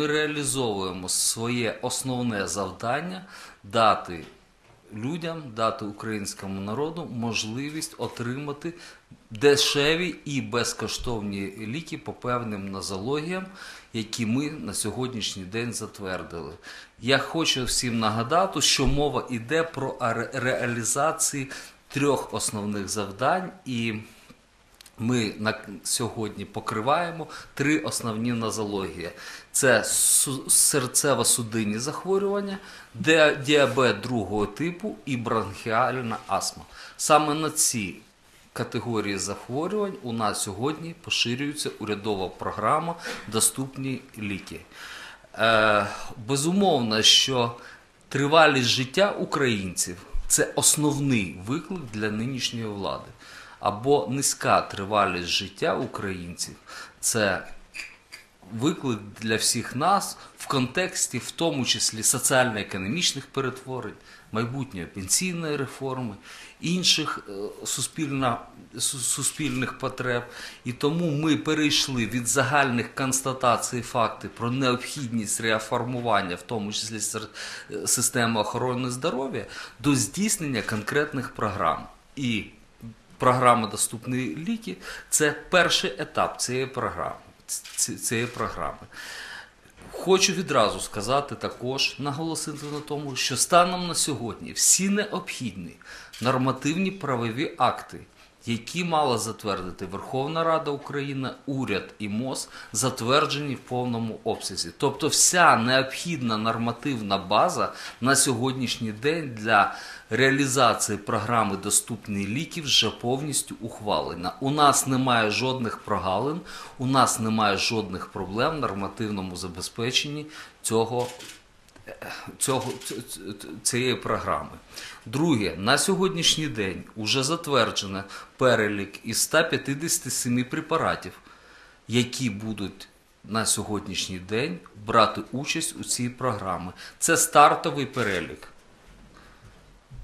ми реалізовуємо своє основне завдання дати людям, дати українському народу можливість отримати дешеві і безкоштовні ліки по певним нозологіям, які ми на сьогоднішній день затвердили. Я хочу всім нагадати, що мова йде про ре- реалізації трьох основних завдань і. Ми на сьогодні покриваємо три основні нозології: це серцево-судинні захворювання, діабет другого типу і бронхіальна астма. Саме на ці категорії захворювань у нас сьогодні поширюється урядова програма Доступні ліки. Е, безумовно, що тривалість життя українців це основний виклик для нинішньої влади. Або низька тривалість життя українців це виклик для всіх нас в контексті, в тому числі соціально-економічних перетворень, майбутньої пенсійної реформи, інших е, суспільних потреб. І тому ми перейшли від загальних констатацій факти про необхідність реформування, в тому числі е, системи охорони здоров'я, до здійснення конкретних програм. І програма Доступні ліки це перший етап цієї програми. Цієї програми. Хочу відразу сказати також, наголосити на тому, що станом на сьогодні всі необхідні нормативні правові акти, які мала затвердити Верховна Рада України, уряд і МОЗ, затверджені в повному обсязі. Тобто вся необхідна нормативна база на сьогоднішній день для реалізації програми Доступні ліки вже повністю ухвалена. У нас немає жодних прогалин, у нас немає жодних проблем в нормативному забезпеченні цього цього, цієї програми. Друге, на сьогоднішній день вже затверджено перелік із 157 препаратів, які будуть на сьогоднішній день брати участь у цій програмі. Це стартовий перелік.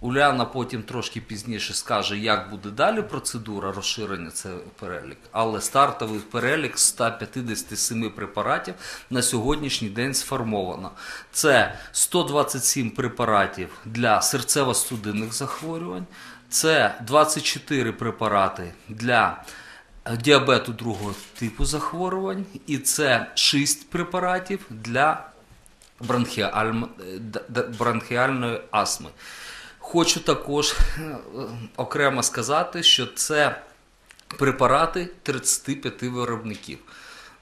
Уляна потім трошки пізніше скаже, як буде далі процедура розширення цього перелік. Але стартовий перелік 157 препаратів на сьогоднішній день сформовано. Це 127 препаратів для серцево-судинних захворювань, це 24 препарати для діабету другого типу захворювань, і це 6 препаратів для д- бронхіальної астми. Хочу також е, окремо сказати, що це препарати 35 виробників.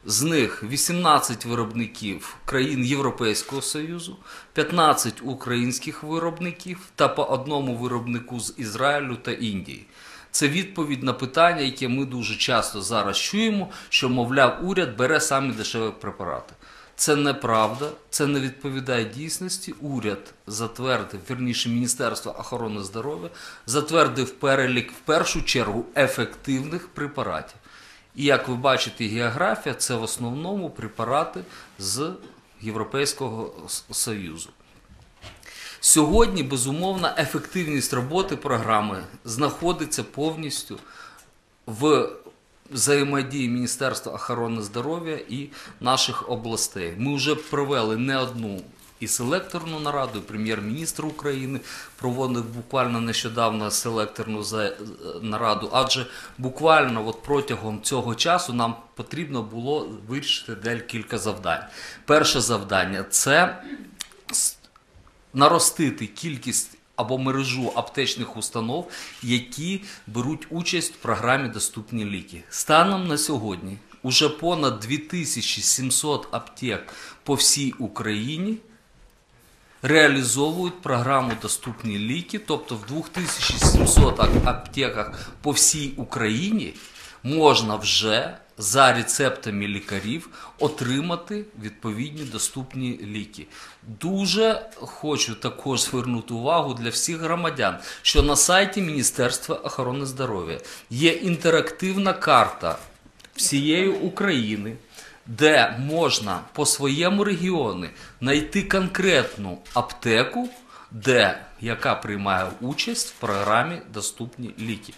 З них 18 виробників країн Європейського Союзу, 15 українських виробників та по одному виробнику з Ізраїлю та Індії. Це відповідь на питання, яке ми дуже часто зараз чуємо, що, мовляв, уряд бере самі дешеві препарати. Це неправда, це не відповідає дійсності. Уряд затвердив, вірніше, Міністерство охорони здоров'я затвердив перелік в першу чергу ефективних препаратів. І як ви бачите, географія це в основному препарати з Європейського Союзу. Сьогодні, безумовно, ефективність роботи програми знаходиться повністю в взаємодії Міністерства охорони здоров'я і наших областей. Ми вже провели не одну і селекторну нараду, і прем'єр-міністр України проводив буквально нещодавно селекторну за- нараду, адже буквально от протягом цього часу нам потрібно було вирішити декілька завдань. Перше завдання це наростити кількість або мережу аптечних установ, які беруть участь в програмі Доступні ліки. Станом на сьогодні уже понад 2700 аптек по всій Україні реалізовують програму Доступні ліки, тобто в 2700 аптеках по всій Україні можна вже за рецептами лікарів отримати відповідні доступні ліки. Дуже хочу також звернути увагу для всіх громадян, що на сайті Міністерства охорони здоров'я є інтерактивна карта всієї України, де можна по своєму регіону знайти конкретну аптеку, де яка приймає участь в програмі Доступні ліки.